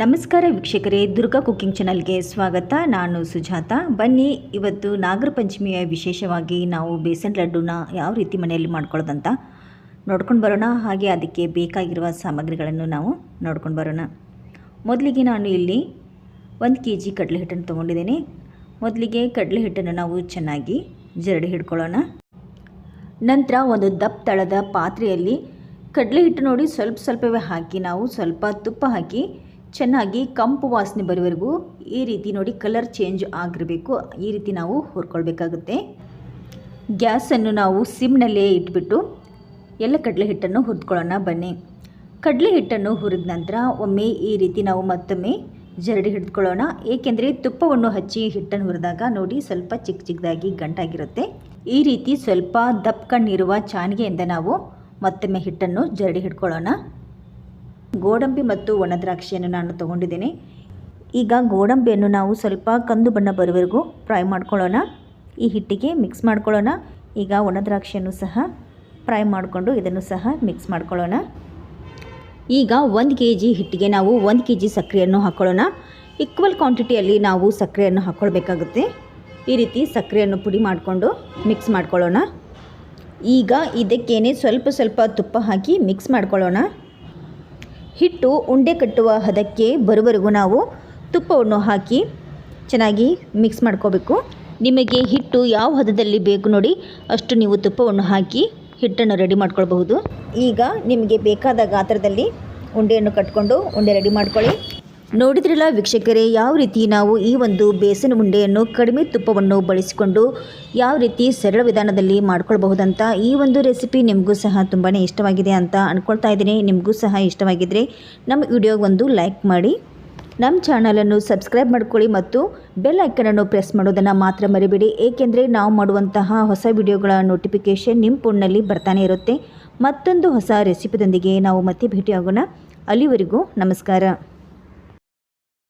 ನಮಸ್ಕಾರ ವೀಕ್ಷಕರೇ, ದುರ್ಗಾ ಕುಕ್ಕಿಂಗ್ ಚಾನಲ್ಗೆ ಸ್ವಾಗತ. ನಾನು ಸುಜಾತ. ಬನ್ನಿ, ಇವತ್ತು ನಾಗರ ಪಂಚಮಿಯ ವಿಶೇಷವಾಗಿ ನಾವು ಬೇಸನ್ ಲಡ್ಡುನ ಯಾವ ರೀತಿ ಮನೆಯಲ್ಲಿ ಮಾಡ್ಕೊಳ್ಳೋದಂತ ನೋಡ್ಕೊಂಡು ಬರೋಣ. ಹಾಗೆ ಅದಕ್ಕೆ ಬೇಕಾಗಿರುವ ಸಾಮಗ್ರಿಗಳನ್ನು ನಾವು ನೋಡ್ಕೊಂಡು ಬರೋಣ. ಮೊದಲಿಗೆ ನಾನು ಇಲ್ಲಿ ಒಂದು ಕೆ ಜಿ ಕಡಲೆ ಹಿಟ್ಟನ್ನು ತೊಗೊಂಡಿದ್ದೀನಿ. ಮೊದಲಿಗೆ ಕಡಲೆ ಹಿಟ್ಟನ್ನು ನಾವು ಚೆನ್ನಾಗಿ ಜರಡಿ ಹಿಡ್ಕೊಳ್ಳೋಣ. ನಂತರ ಒಂದು ದಪ್ಪ ತಳದ ಪಾತ್ರೆಯಲ್ಲಿ ಕಡಲೆ ಹಿಟ್ಟು ನೋಡಿ ಸ್ವಲ್ಪ ಸ್ವಲ್ಪವೇ ಹಾಕಿ, ನಾವು ಸ್ವಲ್ಪ ತುಪ್ಪ ಹಾಕಿ ಚೆನ್ನಾಗಿ ಕಂಪು ವಾಸನೆ ಬರೋವರೆಗೂ ಈ ರೀತಿ ನೋಡಿ ಕಲರ್ ಚೇಂಜ್ ಆಗಿರಬೇಕು. ಈ ರೀತಿ ನಾವು ಹುರ್ಕೊಳ್ಬೇಕಾಗುತ್ತೆ. ಗ್ಯಾಸನ್ನು ನಾವು ಸಿಮ್ನಲ್ಲೇ ಇಟ್ಬಿಟ್ಟು ಎಲ್ಲ ಕಡಲೆ ಹಿಟ್ಟನ್ನು ಹುರಿದ್ಕೊಳ್ಳೋಣ ಬನ್ನಿ. ಕಡಲೆ ಹಿಟ್ಟನ್ನು ಹುರಿದ ನಂತರ ಒಮ್ಮೆ ಈ ರೀತಿ ನಾವು ಮತ್ತೊಮ್ಮೆ ಜರಡಿ ಹಿಡಿದುಕೊಳ್ಳೋಣ. ಏಕೆಂದರೆ ತುಪ್ಪವನ್ನು ಹಚ್ಚಿ ಹಿಟ್ಟನ್ನು ಹುರಿದಾಗ ನೋಡಿ ಸ್ವಲ್ಪ ಚಿಕ್ಕ ಚಿಕ್ಕದಾಗಿ ಗಂಟಾಗಿರುತ್ತೆ. ಈ ರೀತಿ ಸ್ವಲ್ಪ ದಪ್ಪ ಕಣ್ಣಿರುವ ಚಾನಿಗೆಯಿಂದ ನಾವು ಮತ್ತೊಮ್ಮೆ ಹಿಟ್ಟನ್ನು ಜರಡಿ ಹಿಡ್ಕೊಳ್ಳೋಣ. ಗೋಡಂಬಿ ಮತ್ತು ಒಣದ್ರಾಕ್ಷಿಯನ್ನು ನಾನು ತೊಗೊಂಡಿದ್ದೇನೆ. ಈಗ ಗೋಡಂಬಿಯನ್ನು ನಾವು ಸ್ವಲ್ಪ ಕಂದು ಬಣ್ಣ ಬರುವವರೆಗೂ ಫ್ರೈ ಮಾಡ್ಕೊಳ್ಳೋಣ. ಈ ಹಿಟ್ಟಿಗೆ ಮಿಕ್ಸ್ ಮಾಡ್ಕೊಳ್ಳೋಣ. ಈಗ ಒಣದ್ರಾಕ್ಷಿಯನ್ನು ಸಹ ಫ್ರೈ ಮಾಡಿಕೊಂಡು ಇದನ್ನು ಸಹ ಮಿಕ್ಸ್ ಮಾಡ್ಕೊಳ್ಳೋಣ. ಈಗ ಒಂದು ಕೆ ಜಿ ಹಿಟ್ಟಿಗೆ ನಾವು ಒಂದು ಕೆ ಜಿ ಸಕ್ಕರೆಯನ್ನು ಹಾಕ್ಕೊಳ್ಳೋಣ ಈಕ್ವಲ್ ಕ್ವಾಂಟಿಟಿಯಲ್ಲಿ ನಾವು ಸಕ್ಕರೆಯನ್ನು ಹಾಕ್ಕೊಳ್ಬೇಕಾಗುತ್ತೆ ಈ ರೀತಿ ಸಕ್ಕರೆಯನ್ನು ಪುಡಿ ಮಾಡಿಕೊಂಡು ಮಿಕ್ಸ್ ಮಾಡ್ಕೊಳ್ಳೋಣ. ಈಗ ಇದಕ್ಕೇನೆ ಸ್ವಲ್ಪ ಸ್ವಲ್ಪ ತುಪ್ಪ ಹಾಕಿ ಮಿಕ್ಸ್ ಮಾಡ್ಕೊಳ್ಳೋಣ. ಹಿಟ್ಟು ಉಂಡೆ ಕಟ್ಟುವ ಹದಕ್ಕೆ ಬರುವವರೆಗೂ ನಾವು ತುಪ್ಪವನ್ನು ಹಾಕಿ ಚೆನ್ನಾಗಿ ಮಿಕ್ಸ್ ಮಾಡ್ಕೋಬೇಕು. ನಿಮಗೆ ಹಿಟ್ಟು ಯಾವ ಹದದಲ್ಲಿ ಬೇಕು ನೋಡಿ, ಅಷ್ಟು ನೀವು ತುಪ್ಪವನ್ನು ಹಾಕಿ ಹಿಟ್ಟನ್ನು ರೆಡಿ ಮಾಡ್ಕೊಳ್ಬಹುದು. ಈಗ ನಿಮಗೆ ಬೇಕಾದ ಗಾತ್ರದಲ್ಲಿ ಉಂಡೆಯನ್ನು ಕಟ್ಕೊಂಡು ಉಂಡೆ ರೆಡಿ ಮಾಡ್ಕೊಳ್ಳಿ. ನೋಡಿದ್ರಲ್ಲ ವೀಕ್ಷಕರೇ, ಯಾವ ರೀತಿ ನಾವು ಈ ಒಂದು ಬೇಸನ್ ಉಂಡೆಯನ್ನು ಕಡಿಮೆ ತುಪ್ಪವನ್ನು ಬಳಸಿಕೊಂಡು ಯಾವ ರೀತಿ ಸರಳ ವಿಧಾನದಲ್ಲಿ ಮಾಡ್ಕೊಳ್ಬಹುದಂತ ಈ ಒಂದು ರೆಸಿಪಿ ನಿಮಗೂ ಸಹ ತುಂಬಾ ಇಷ್ಟವಾಗಿದೆ ಅಂತ ಅಂದ್ಕೊಳ್ತಾ ಇದ್ದೀನಿ. ನಿಮಗೂ ಸಹ ಇಷ್ಟವಾಗಿದ್ದರೆ ನಮ್ಮ ವಿಡಿಯೋಗೆ ಒಂದು ಲೈಕ್ ಮಾಡಿ, ನಮ್ಮ ಚಾನಲನ್ನು ಸಬ್ಸ್ಕ್ರೈಬ್ ಮಾಡ್ಕೊಳ್ಳಿ ಮತ್ತು ಬೆಲ್ ಐಕನನ್ನು ಪ್ರೆಸ್ ಮಾಡೋದನ್ನು ಮಾತ್ರ ಮರಿಬೇಡಿ. ಏಕೆಂದರೆ ನಾವು ಮಾಡುವಂತಹ ಹೊಸ ವಿಡಿಯೋಗಳ ನೋಟಿಫಿಕೇಷನ್ ನಿಮ್ಮ ಫೋನ್ನಲ್ಲಿ ಬರ್ತಾನೆ ಇರುತ್ತೆ. ಮತ್ತೊಂದು ಹೊಸ ರೆಸಿಪಿದೊಂದಿಗೆ ನಾವು ಮತ್ತೆ ಭೇಟಿಯಾಗೋಣ. ಅಲ್ಲಿವರೆಗೂ ನಮಸ್ಕಾರ.